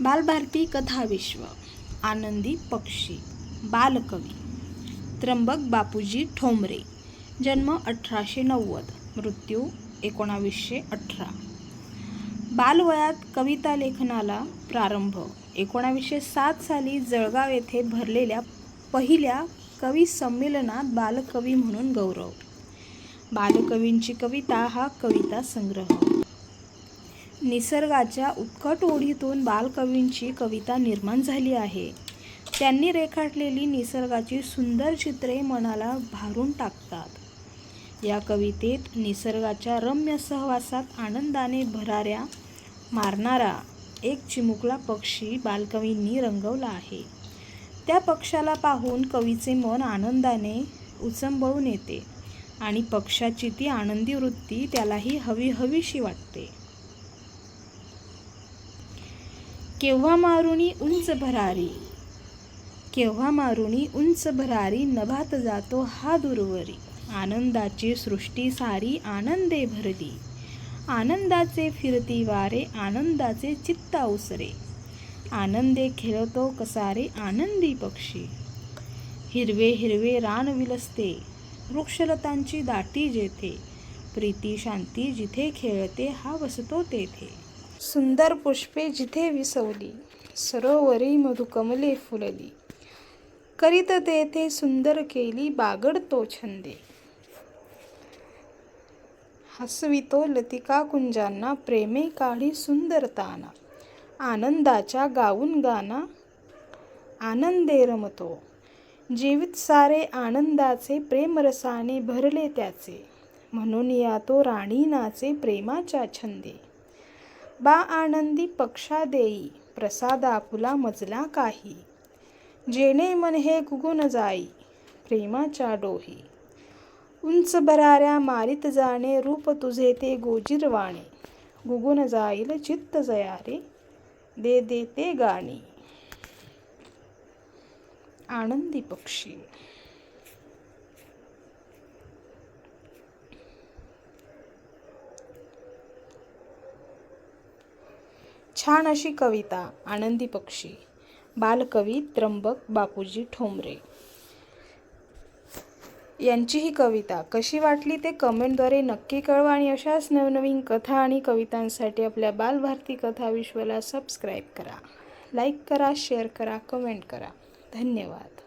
बालभारती कथाविश्व आनंदी पक्षी बालकवी त्र्यंबक बापूजी ठोंबरे जन्म अठराशे नव्वद मृत्यू एकोणावीसशे अठरा. बालवयात कविता लेखनाला प्रारंभ एकोणावीसशे सात साली जळगाव येथे भरलेल्या पहिल्या कवी संमेलनात बालकवी म्हणून गौरव. बालकवींची कविता हा कविता संग्रह. निसर्गाच्या उत्कट ओढीतून बालकवींची कविता निर्माण झाली आहे. त्यांनी रेखाटलेली निसर्गाची सुंदर चित्रे मनाला भारून टाकतात. या कवितेत निसर्गाच्या रम्य सहवासात आनंदाने भराऱ्या मारणारा एक चिमुकला पक्षी बालकवींनी रंगवला आहे. त्या पक्षाला पाहून कवीचे मन आनंदाने उचंबळून येते आणि पक्षाची ती आनंदी वृत्ती त्यालाही हवी हवीशी वाटते. केव्हा मारुणी उंच भरारी? केव्हा मारुणी उंच भरारी नभात जातो हा दुर्वरी? आनंदाची सृष्टी सारी आनंदे भरली. आनंदाचे फिरती वारे आनंदाचे चित्ता उसरे. आनंदे खेळतो कसारे आनंदी पक्षी. हिरवे हिरवे रान विलसते वृक्षलतांची दाटी जेथे. प्रीती शांती जिथे खेळते हा वसतो तेथे. सुंदर पुष्पे जिथे विसवली सरोवरी मधुकमले फुलली. करीत तेथे सुंदर केली बागड तो छंदे. हसवितो लतिका कुंजांना प्रेमे काढी सुंदरताना आनंदाच्या गाऊन गाना आनंदे रमतो. जीवित सारे आनंदाचे प्रेमरसाने भरले त्याचे. म्हणून या तो राणी नाचे प्रेमाच्या छंदे. बा आनंदी पक्षा देई प्रसादा आपुला मजला काही. जेणे मन हे गुगुन जाई प्रेमाच्या डोही. उंच भराऱ्या मारित जाणे रूप तुझे ते गोजिरवाणे गुगुन जाईल चित्त जयारे दे दे ते गाणी. आनंदी पक्षी. छान अशी कविता आनंदी पक्षी बालकवी त्र्यंबक बापूजी ठोंबरे. यांची ही कविता कशी वाटली ते कमेंटद्वारे नक्की कळवा आणि अशाच नवनवीन कथा आणि कवितांसाठी आपल्या बालभारती कथा विश्वला सबस्क्राईब करा. लाईक करा शेअर करा कमेंट करा. धन्यवाद.